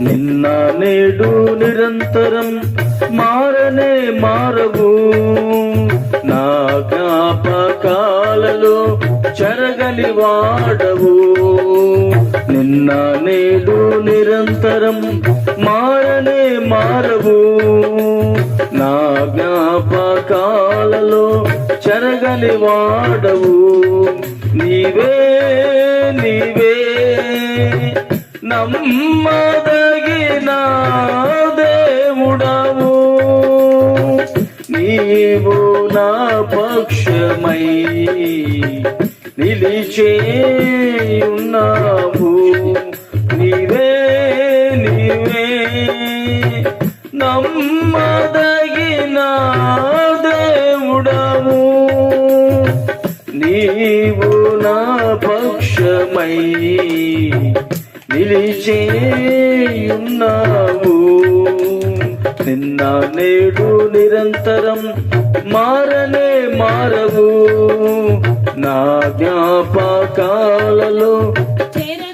నిన్న నేడు నిరంతరం మారనే మారవు. నా జ్ఞాపకాలలో చెరగని వాడవు. నిన్న నేడు నిరంతరం మారనే మారవు. నా జ్ఞాపకాలలో చెరగని వాడవు. నీవే నీవే. నమ్మదగిన దేవుడవు. నీవు నా పక్షమై నిలిచేయున్నావు నీవే నీవే. నమ్మదగిన దేవుడవు. నీవు నా పక్షమై నిలిచేయున్నావు నిన్న నేడు నిరంతరం మారనే మారవు. నా జ్ఞాపకాలలో చేరని